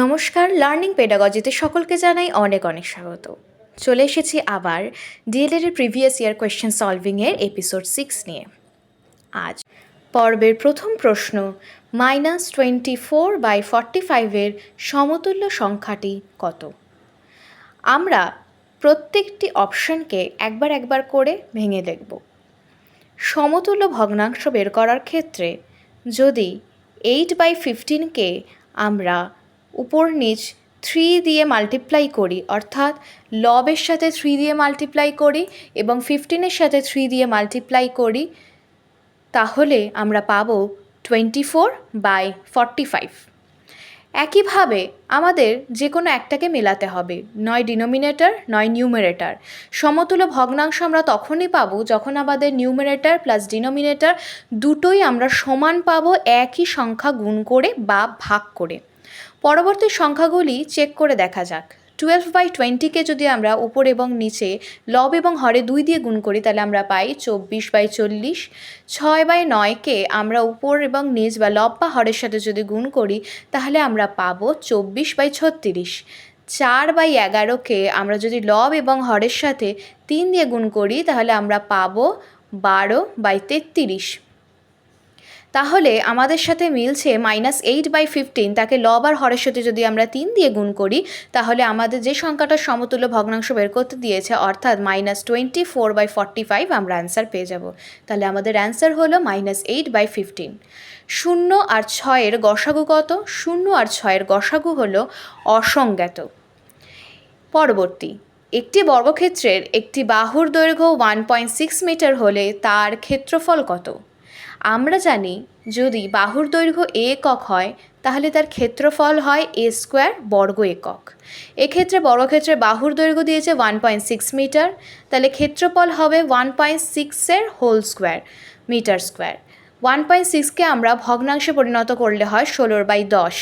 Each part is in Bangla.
নমস্কার, লার্নিং পেডাগজিতে সকলকে জানাই অনেক অনেক স্বাগত। চলে এসেছি আবার ডিএলএড এর প্রিভিয়াস ইয়ার কোয়েশ্চেন সলভিংয়ের এপিসোড সিক্স নিয়ে। আজ পর্বের প্রথম প্রশ্ন, minus twenty four by forty ফাইভের সমতুল্য সংখ্যাটি কত? আমরা প্রত্যেকটি অপশনকে একবার একবার করে ভেঙে দেখব। সমতুল্য ভগ্নাংশ বের করার ক্ষেত্রে যদি এইট বাই ফিফটিনকে আমরা উপর নিচ থ্রি দিয়ে মাল্টিপ্লাই করি, অর্থাৎ লবের সাথে থ্রি দিয়ে মাল্টিপ্লাই করি এবং ফিফটিনের সাথে থ্রি দিয়ে মাল্টিপ্লাই করি, তাহলে আমরা পাবো twenty four by forty five একইভাবে আমাদের যে কোনো একটাকে মেলাতে হবে, নয় ডিনোমিনেটর নয় নিউমারেটর সমতুল্য ভগ্নাংশ আমরা তখনই পাবো যখন আমাদের নিউমারেটর প্লাস ডিনোমিনেটর দুটোই আমরা সমান পাবো একই সংখ্যা গুণ করে বা ভাগ করে। পরবর্তী সংখ্যাগুলি চেক করে দেখা যাক। টুয়েলভ বাই টোয়েন্টিকে যদি আমরা উপর এবং নিচে লব এবং হরে দুই দিয়ে গুণ করি, তাহলে আমরা পাই চব্বিশ বাই চল্লিশ। ছয় বাই নয়কে আমরা উপর এবং নিচ বা লব বা হরের সাথে যদি গুণ করি, তাহলে আমরা পাবো চব্বিশ বাই ছত্রিশ। চার বাই এগারোকে আমরা যদি লব এবং হরের সাথে তিন দিয়ে গুণ করি, তাহলে আমরা পাবো বারো বাই তেত্রিশ। তাহলে আমাদের সাথে মিলছে মাইনাস এইট বাই ফিফটিন তাকে লব আর হরের সাথে যদি আমরা তিন দিয়ে গুণ করি, তাহলে আমাদের যে সংখ্যাটার সমতুল্য ভগ্নাংশ বের করতে দিয়েছে, অর্থাৎ minus twenty four by forty five আমরা অ্যান্সার পেয়ে যাব। তাহলে আমাদের অ্যান্সার হলো মাইনাস এইট বাই ফিফটিন শূন্য আর ছয়ের গসাগু কত? শূন্য আর ছয়ের গসাগু হলো অসংজ্ঞাত। পরবর্তী, একটি বর্গক্ষেত্রের একটি বাহুর দৈর্ঘ্য ওয়ান পয়েন্ট সিক্স মিটার হলে তার ক্ষেত্রফল কত? আমরা জানি যদি বাহুর দৈর্ঘ্য এ একক হয়, তাহলে তার ক্ষেত্রফল হয় এ স্কোয়ার বর্গ একক। এক্ষেত্রে বর্গক্ষেত্রে বাহুর দৈর্ঘ্য দিয়েছে ওয়ান পয়েন্ট সিক্স মিটার তাহলে ক্ষেত্রফল হবে ওয়ান পয়েন্ট সিক্সের whole square metre square one point সিক্সকে আমরা ভগ্নাংশে পরিণত করলে হয় ষোলোর বাই দশ।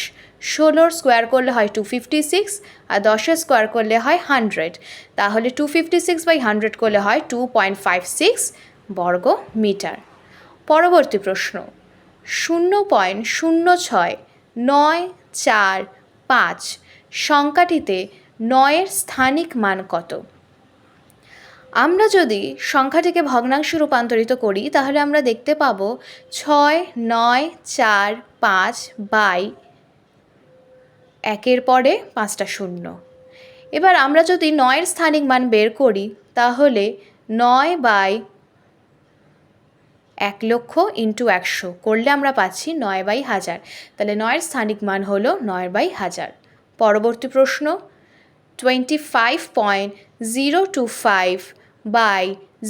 ষোলোর স্কোয়ার করলে হয় টু ফিফটি সিক্স আর দশের স্কোয়ার করলে হয় হান্ড্রেড তাহলে two fifty six by hundred করলে হয় টু পয়েন্ট ফাইভ সিক্স বর্গ মিটার পরবর্তী প্রশ্ন। শূন্য পয়েন্ট শূন্য ছয় নয় চার পাঁচ সংখ্যাটিতে নয়ের স্থানিক মান কত? আমরা যদি সংখ্যাটিকে ভগ্নাংশে রূপান্তরিত করি, তাহলে আমরা দেখতে পাব ছয় নয় চার পাঁচ বাই একের পরে পাঁচটা শূন্য। এবার আমরা যদি নয়ের স্থানিক মান বের করি, তাহলে নয় বাই এক লক্ষ ইন্টু একশো। করলে আমরা পাচ্ছি নয় বাই হাজার। তাহলে নয়ের স্থানিক মান হলো নয় বাই হাজার। পরবর্তী প্রশ্ন twenty five point zero two five by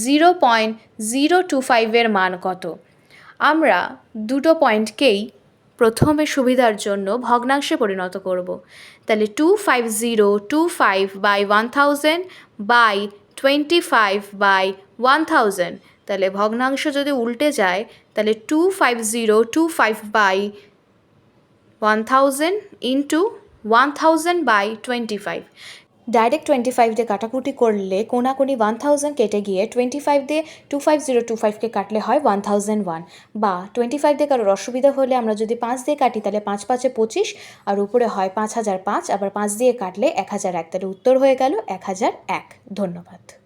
zero point zero two ফাইভের মান কত? আমরা দুটো পয়েন্টকেই প্রথমে সুবিধার জন্য ভগ্নাংশে পরিণত করব। তাহলে two five zero two five by one thousand by twenty five by one thousand তাহলে ভগ্নাংশ যদি উল্টে যায়, তাহলে two five zero two five by one thousand into one thousand by twenty five direct twenty five দিয়ে কাটাকুটি করলে কোনাকুনি ওয়ান থাউজেন্ড কেটে গিয়ে টোয়েন্টি ফাইভ দিয়ে টু ফাইভ জিরো টু ফাইভকে কাটলে হয় ওয়ান থাউজেন্ড ওয়ান বা টোয়েন্টি ফাইভ দিয়ে কারোর অসুবিধা হলে আমরা যদি পাঁচ দিয়ে কাটি, তাহলে পাঁচ পাঁচে পঁচিশ, আর উপরে হয় পাঁচ হাজার পাঁচ, আবার পাঁচ দিয়ে কাটলে এক হাজার এক, তাহলে উত্তর হয়ে গেল এক হাজার এক। ধন্যবাদ।